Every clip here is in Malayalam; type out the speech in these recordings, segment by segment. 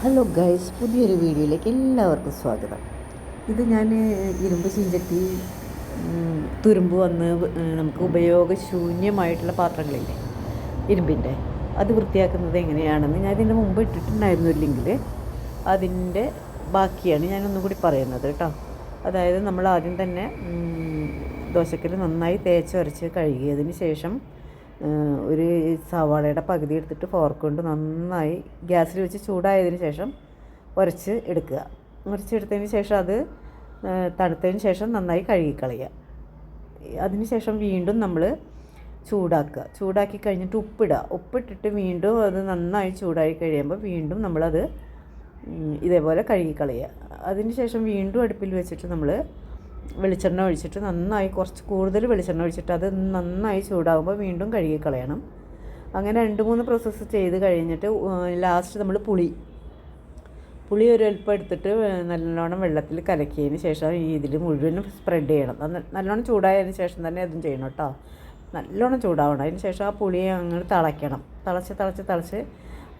ഹലോ ഗൈസ് പുതിയൊരു വീഡിയോയിലേക്ക് എല്ലാവർക്കും സ്വാഗതം. ഇത് ഞാൻ ഇരുമ്പ് ചീഞ്ചട്ടി തുരുമ്പ് വന്ന് നമുക്ക് ഉപയോഗശൂന്യമായിട്ടുള്ള പാത്രങ്ങളില്ലേ ഇരുമ്പിന്റെ. അത് വൃത്തിയാക്കുന്നത് എങ്ങനെയാണെന്ന് ഞാൻ ഇതിന്റെ മുമ്പ് ഇട്ടിട്ടുണ്ടായിരുന്നു ഇല്ലെങ്കിൽ അതിന്റെ ബാക്കിയാണ് ഞാനൊന്നും കൂടി പറയുന്നത് കേട്ടോ. അതായത് നമ്മൾ ആദ്യം തന്നെ ദോശക്കല്ല് നന്നായി തേച്ചൊരച്ച് കഴുകിയതിന് ശേഷം ഒരു സവാളയുടെ പകുതി എടുത്തിട്ട് ഫോർക്ക് കൊണ്ട് നന്നായി ഗ്യാസിൽ വെച്ച് ചൂടായതിന് ശേഷം ഉരച്ച് എടുക്കുക. ഉരച്ചെടുത്തതിന് ശേഷം അത് തണുത്തതിന് ശേഷം നന്നായി കഴുകിക്കളയുക. അതിന് ശേഷം വീണ്ടും നമ്മൾ ചൂടാക്കുക. ചൂടാക്കി കഴിഞ്ഞിട്ട് ഉപ്പിടുക. ഉപ്പിട്ടിട്ട് വീണ്ടും അത് നന്നായി ചൂടായി കഴിയുമ്പോൾ വീണ്ടും നമ്മളത് ഇതേപോലെ കഴുകിക്കളയുക. അതിന് ശേഷം വീണ്ടും അടുപ്പിൽ വെച്ചിട്ട് നമ്മൾ വെളിച്ചെണ്ണ ഒഴിച്ചിട്ട് നന്നായി കുറച്ച് കൂടുതൽ വെളിച്ചെണ്ണ ഒഴിച്ചിട്ട് അത് നന്നായി ചൂടാകുമ്പോൾ വീണ്ടും കഴുകി കളയണം അങ്ങനെ രണ്ട് മൂന്ന് പ്രോസസ്സ് ചെയ്ത് കഴിഞ്ഞിട്ട് ലാസ്റ്റ് നമ്മൾ പുളി. പുളി ഒരു അല്പം എടുത്തിട്ട് നല്ലോണം വെള്ളത്തിൽ കലക്കിയതിന് ശേഷം ഇതിൽ മുഴുവനും സ്പ്രെഡ് ചെയ്യണം. നല്ലോണം ചൂടായതിന് ശേഷം തന്നെ അതും ചെയ്യണം കേട്ടോ നല്ലോണം ചൂടാവണം. അതിന് ശേഷം ആ പുളിയെ അങ്ങോട്ട് തിളയ്ക്കണം. തിളച്ച് തിളച്ച് തിളച്ച്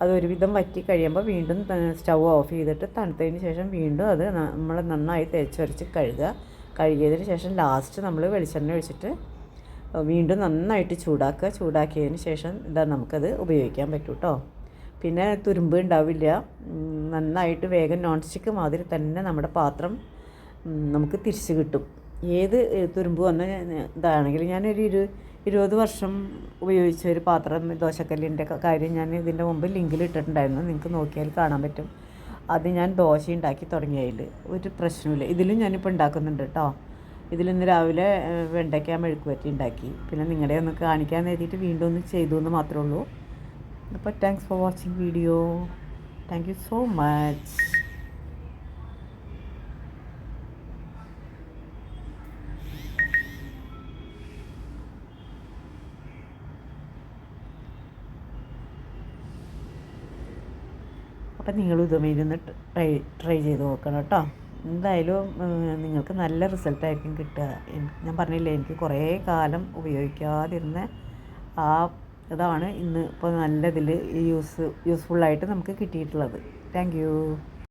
അത് ഒരുവിധം വറ്റി കഴിയുമ്പോൾ വീണ്ടും സ്റ്റൗ ഓഫ് ചെയ്തിട്ട് തണുത്തതിന് ശേഷം വീണ്ടും അത് നമ്മൾ നന്നായി തേച്ചൊരച്ച് കഴുകുക. കഴുകിയതിന് ശേഷം ലാസ്റ്റ് നമ്മൾ വെളിച്ചെണ്ണ ഒഴിച്ചിട്ട് വീണ്ടും നന്നായിട്ട് ചൂടാക്കുക. ചൂടാക്കിയതിന് ശേഷം ഇതാ നമുക്കത് ഉപയോഗിക്കാൻ പറ്റും കേട്ടോ പിന്നെ തുരുമ്പ് ഉണ്ടാവില്ല. നന്നായിട്ട് വേഗം നോൺ സ്റ്റിക്ക് മാതിരി തന്നെ നമ്മുടെ പാത്രം നമുക്ക് തിരിച്ച് കിട്ടും. ഏത് തുരുമ്പ് വന്ന ഇതാണെങ്കിലും ഞാനൊരു ഇരു ഇരുപത് വർഷം ഉപയോഗിച്ച ഒരു പാത്രം ദോശക്കല്ലിന്റെ കാര്യം ഞാൻ ഇതിന്റെ മുമ്പ് ലിങ്കിൽ ഇട്ടിട്ടുണ്ടായിരുന്നു. നിങ്ങൾക്ക് നോക്കിയാൽ കാണാൻ പറ്റും. അത് ഞാൻ ദോശ ഉണ്ടാക്കി തുടങ്ങിയതിൽ ഒരു പ്രശ്നമില്ല ഇതിലും ഞാനിപ്പോൾ ഉണ്ടാക്കുന്നുണ്ട് കേട്ടോ ഇതിലിന്ന് രാവിലെ വെണ്ടയ്ക്ക മെഴുക്ക് പറ്റി ഉണ്ടാക്കി. പിന്നെ നിങ്ങളെ ഒന്ന് കാണിക്കാൻ നേരിട്ട് വീണ്ടും ഒന്ന് ചെയ്തു എന്ന് മാത്രമേ ഉള്ളൂ. അപ്പോൾ thanks for watching video thank you so much അപ്പം നിങ്ങൾ ഇതുമേലൊന്ന് ട്രൈ ട്രൈ ചെയ്ത് നോക്കണം കേട്ടോ. എന്തായാലും നിങ്ങൾക്ക് നല്ല റിസൾട്ടായിരിക്കും കിട്ടുക. ഞാൻ പറഞ്ഞില്ലേ എനിക്ക് കുറേ കാലം ഉപയോഗിക്കാതിരുന്ന ആ ഇതാണ് ഇന്ന് ഇപ്പോൾ നല്ലതിൽ യൂസ് യൂസ്ഫുള്ളായിട്ട് നമുക്ക് കിട്ടിയിട്ടുള്ളത്. താങ്ക്